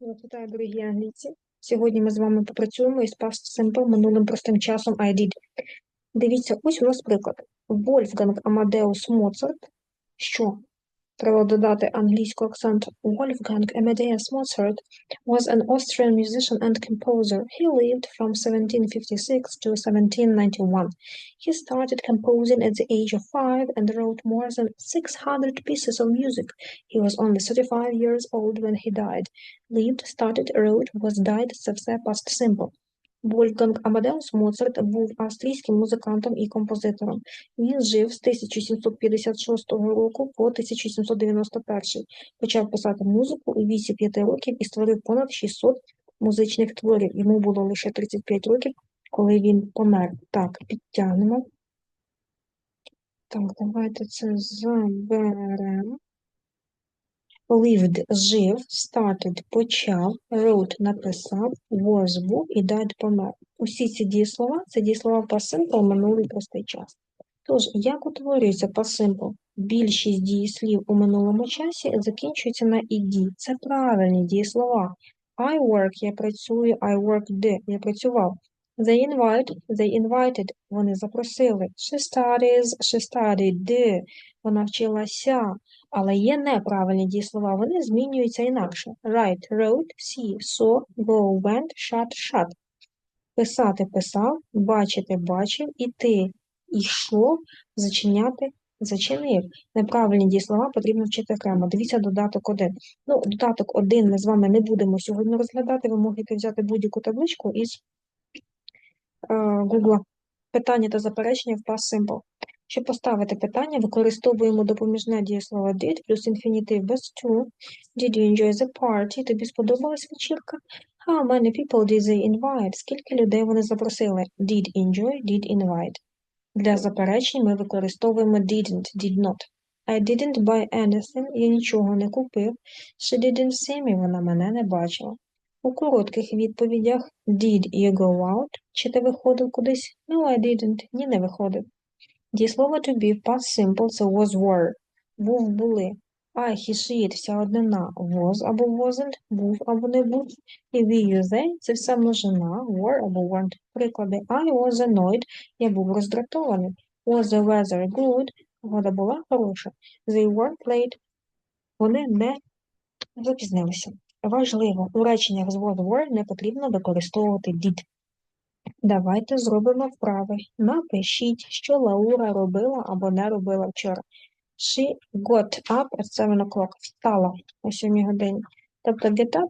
Вас Вітаю, дорогі англійці. Сьогодні ми з вами попрацюємо із past simple минулим простим часом I did. Дивіться, ось у нас приклад. Вольфганг Амадеус Моцарт. Що? Треба додати англійський акцент. Wolfgang Amadeus Mozart was an Austrian musician and composer. He lived from 1756 to 1791. He started composing at the age of five and wrote more than 600 pieces of music. He was only 35 years old when he died. Lived, started, wrote, was died – це все past simple. Вольфганг Амадеус Моцарт був австрійським музикантом і композитором. Він жив з 1756 року по 1791. Почав писати музику у віці 5 років і створив понад 600 музичних творів. Йому було лише 35 років, коли він помер. Так, підтягнемо. Так, давайте це заберемо. Lived – жив, started – почав, wrote – написав, was – був і died – помер. Усі ці дієслова – це дієслова past simple, минулий простий час. Тож, як утворюється past simple? Більшість дієслів у минулому часі закінчуються на «ed». Це правильні дієслова. I work – я працюю, I worked – я працював. They invite – they invited – вони запросили. She studies – she studied – вона вчилася. Але є неправильні дієслова, вони змінюються інакше. Write, wrote, see, saw, go, went, shut, shut. Писати писав, бачити бачив, іти ішов, зачиняти зачинив. Неправильні дієслова потрібно вчити окремо. Дивіться додаток 1. Ну, додаток 1 ми з вами не будемо сьогодні розглядати. Ви можете взяти будь-яку табличку із е, Google. Питання та заперечення в past simple. Щоб поставити питання, використовуємо допоміжне дієслово did плюс інфінітив без to. Did you enjoy the party? Тобі сподобалась вечірка? How many people did they invite? Скільки людей вони запросили? Did enjoy, did invite. Для заперечень ми використовуємо didn't, did not. I didn't buy anything. Я нічого не купив. She didn't see me. Вона мене не бачила. У коротких відповідях Did you go out? Чи ти виходив кудись? No, I didn't. Ні, не виходив. Дієслово to be в past simple – це was were. Був, були. I, he, she, it – вся однина. Was або wasn't, був або не був. І we, you, they – це вся множина. Were або weren't. Приклади. I was annoyed – я був роздратований. Was the weather good? Погода була хороша. They weren't late – вони не запізнилися. Важливо, у реченнях з was were не потрібно використовувати did. Давайте зробимо вправи. Напишіть, що Лаура робила або не робила вчора. She got up at 7 o'clock. Встала о 7 годині. Тобто get up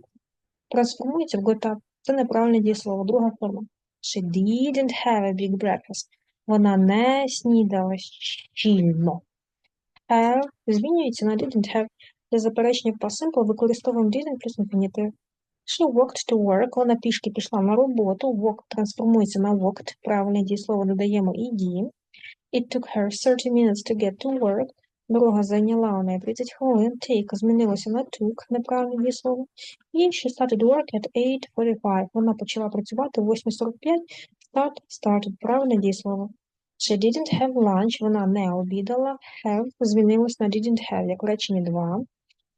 трансформується в got up. Це неправильне дієслово. Друга форма. She didn't have a big breakfast. Вона не снідала щільно. Have змінюється на didn't have. Для заперечення по simple використовуємо didn't плюс інфінітив. She walked to work. Вона пішки пішла на роботу. Walk трансформується на walked. Правильне дієслово додаємо ed. It took her 30 minutes to get to work. Дорога зайняла у неї 30 хвилин. Take змінилося на took. Неправильне дієслово. І she started work at 8.45. Вона почала працювати о 8.45. Start started. Правильне дієслово. She didn't have lunch. Вона не обідала. Have змінилось на didn't have, як реченні 2.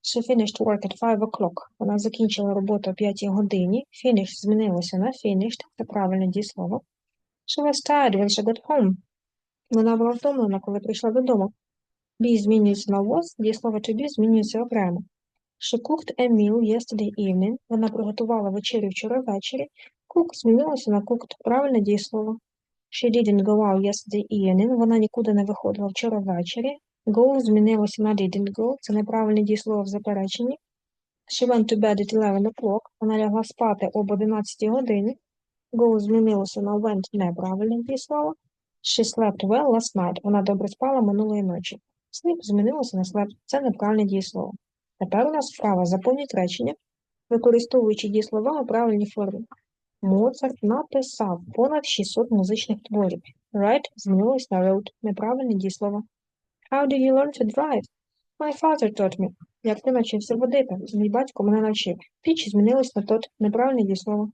She finished work at 5 o'clock. Вона закінчила роботу о 5 годині. Finish змінилося на finished. Це правильне дієслово. She was tired when she got home. Вона була втомлена, коли прийшла додому. Be змінюється на was, дієслово to be змінюється окремо. She cooked a meal yesterday evening. Вона приготувала вечерю вчора ввечері. Cook змінилося на cooked. Правильне дієслово. She didn't go out yesterday evening. Вона нікуди не виходила вчора ввечері. Go змінилося на didn't go. Це неправильне дієслово в запереченні. She went to bed at 11 o'clock. Вона лягла спати об 11 годині. Go змінилося на went неправильне дієслово. She slept well last night. Вона добре спала минулої ночі. Sleep змінилося на slept. Це неправильне дієслово. Тепер у нас вправа заповніть речення, використовуючи дієслова у правильній формі. Моцарт написав понад 600 музичних творів. Write змінилось на wrote. Неправильне дієслово. How did you learn to drive? My father taught me. Як ти навчився водити? Мій батько мене навчив. Піч змінилось на тот. Неправильне дієслово.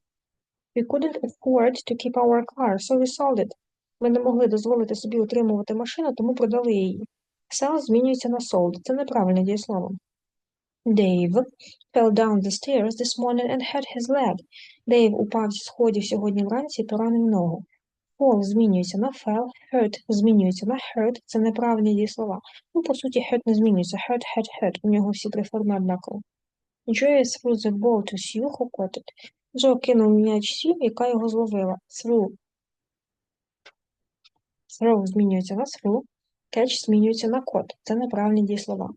We couldn't afford to keep our car, so we sold it. Ми не могли дозволити собі утримувати машину, тому продали її. Sell змінюється на sold. Це неправильне дієслово. Dave fell down the stairs this morning and hurt his leg. Дейв упав зі сходів сьогодні вранці і поранив ногу. Fall змінюється на fell, hurt змінюється на hurt. Це неправильні дієслова. Ну, по суті, hurt не змінюється. Hurt, hurt, hurt. У нього всі три форми однакові. Joe threw the ball to Sue, who caught it. Джо кинув м'яч Сью, яка його зловила. Threw. Throw змінюється на threw. Catch змінюється на caught. Це неправильні дієслова.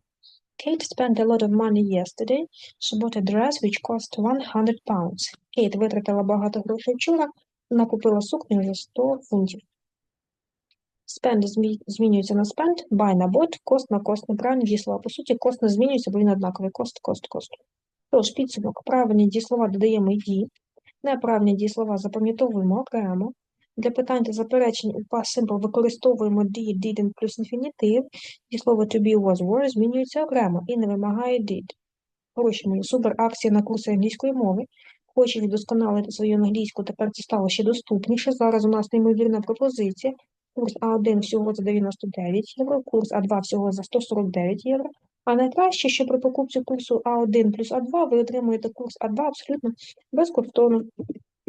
Kate spent a lot of money yesterday. She bought a dress which cost 100 pounds. Кейт витратила багато грошей вчора. Вона купила сукню за 100 фунтів. Spend змінюється на spend, buy на bought, cost на cost. Неправильні дієслова. По суті, cost не змінюється, бо він однаковий. Cost, cost, cost. Тож, підсумок. Правильні дієслова додаємо «ї», неправильні дієслова запам'ятовуємо окремо. Для питань та заперечень у past simple використовуємо did, didn't плюс інфінітив. Дієслово to be, was, were змінюється окремо і не вимагає did. Хороші мої, супер акція на курси англійської мови. Хочеш вдосконалити свою англійську, тепер це стало ще доступніше. Зараз у нас неймовірна пропозиція. Курс А1 всього за 99 євро, курс А2 всього за 149 євро. А найкраще, що при покупці курсу А1 плюс А2 ви отримуєте курс А2 абсолютно безкоштовно.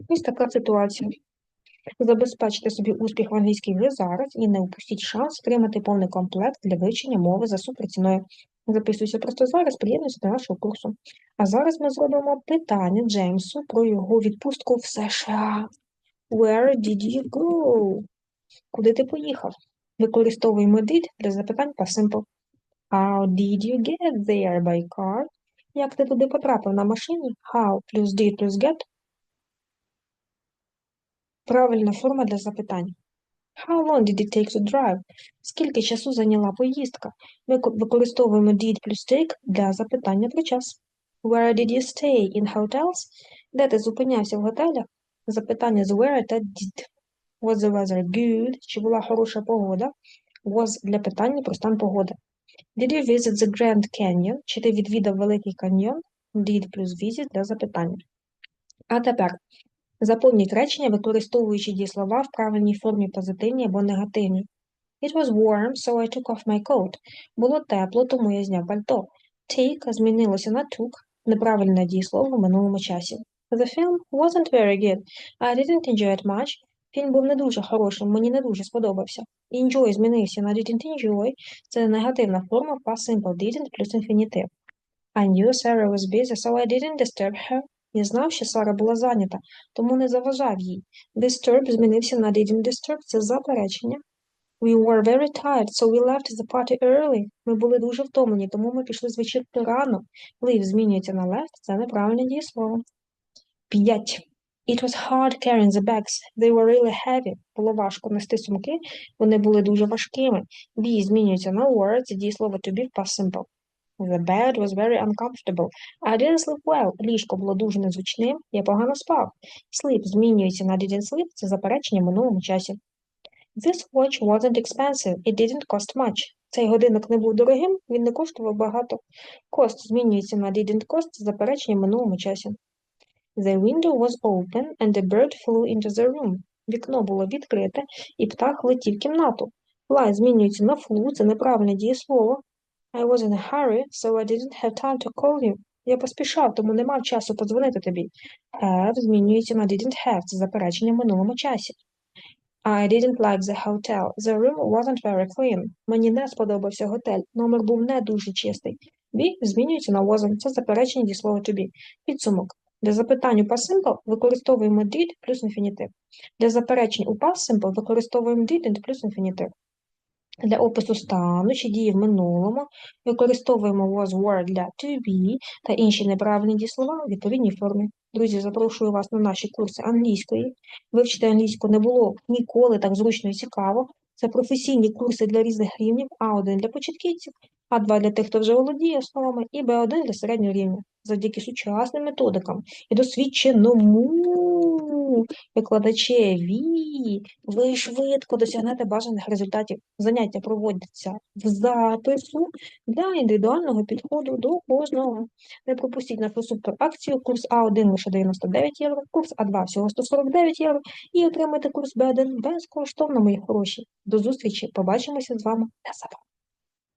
Ось така ситуація. Забезпечте собі успіх в англійській вже зараз і не упустіть шанс отримати повний комплект для вивчення мови за суперціною. Записуйся просто зараз, приєднуйся до нашого курсу. А зараз ми зробимо питання Джеймсу про його відпустку в США. Where did you go? Куди ти поїхав? Використовуємо did для запитань по simple. How did you get there by car? Як ти туди потрапив на машині? How плюс did плюс get. Правильна форма для запитань. How long did it take to drive? Скільки часу зайняла поїздка? Ми використовуємо did плюс take для запитання про час. Where did you stay? In hotels? Де ти зупинявся в готелях? Запитання з where та did. Was the weather good? Чи була хороша погода? Was для питання про стан погоди. Did you visit the Grand Canyon? Чи ти відвідав Великий каньйон? Did плюс visit для запитання. А тепер заповніть речення, використовуючи дієслова в правильній формі позитивній або негативній. It was warm, so I took off my coat. Було тепло, тому я зняв пальто. Take змінилося на took, неправильне дієслово в минулому часі. The film wasn't very good. I didn't enjoy it much. Фільм був не дуже хорошим, мені не дуже сподобався. Enjoy змінився на didn't enjoy. Це негативна форма past simple didn't плюс інфінітив. I knew Sarah was busy, so I didn't disturb her. Я знав, що Сара була зайнята, тому не заважав їй. Disturb змінився на didn't disturb. Це заперечення. We were very tired, so we left the party early. Ми були дуже втомлені, тому ми пішли з вечірки рано. Leave змінюється на left, це неправильне дієслово. 5. It was hard carrying the bags. They were really heavy. Було важко нести сумки, вони були дуже важкими. Be змінюється на were, це дієслово to be past simple. The bed was very uncomfortable. I didn't sleep well. Ліжко було дуже незручним, я погано спав. Sleep змінюється на didn't sleep, це заперечення в минулому часі. This watch wasn't expensive. It didn't cost much. Цей годинник не був дорогим, він не коштував багато. Cost змінюється на didn't cost, це заперечення в минулому часі. The window was open and the bird flew into the room. Вікно було відкрите, і птах летів кімнату. Fly змінюється на flew, це неправильне дієслово. I was in a hurry, so I didn't have time to call you. Я поспішав, тому не мав часу подзвонити тобі. Have змінюється на didn't have, це заперечення в минулому часі. I didn't like the hotel. The room wasn't very clean. Мені не сподобався готель. Номер був не дуже чистий. Be змінюється на wasn't. Це заперечення дієслова to be. Підсумок. Для запитань у past simple використовуємо did плюс інфінітив. Для заперечень у past simple використовуємо didn't плюс інфінітив. Для опису стану чи дії в минулому використовуємо was, were для to be та інші неправильні дієслова у відповідній формі. Друзі, запрошую вас на наші курси англійської. Вивчити англійську не було ніколи так зручно і цікаво. Це професійні курси для різних рівнів, А1 для початківців, А2 для тих, хто вже володіє основами, і Б1 для середнього рівня. Завдяки сучасним методикам і досвідченому викладачеві ви швидко досягнете бажаних результатів. Заняття проводяться в запису для індивідуального підходу до кожного. Не пропустіть нашу суперакцію. Курс А1 лише 99 євро, курс А2 всього 149 євро і отримайте курс Б1 безкоштовно, мої хороші. До зустрічі! Побачимося з вами незабаром.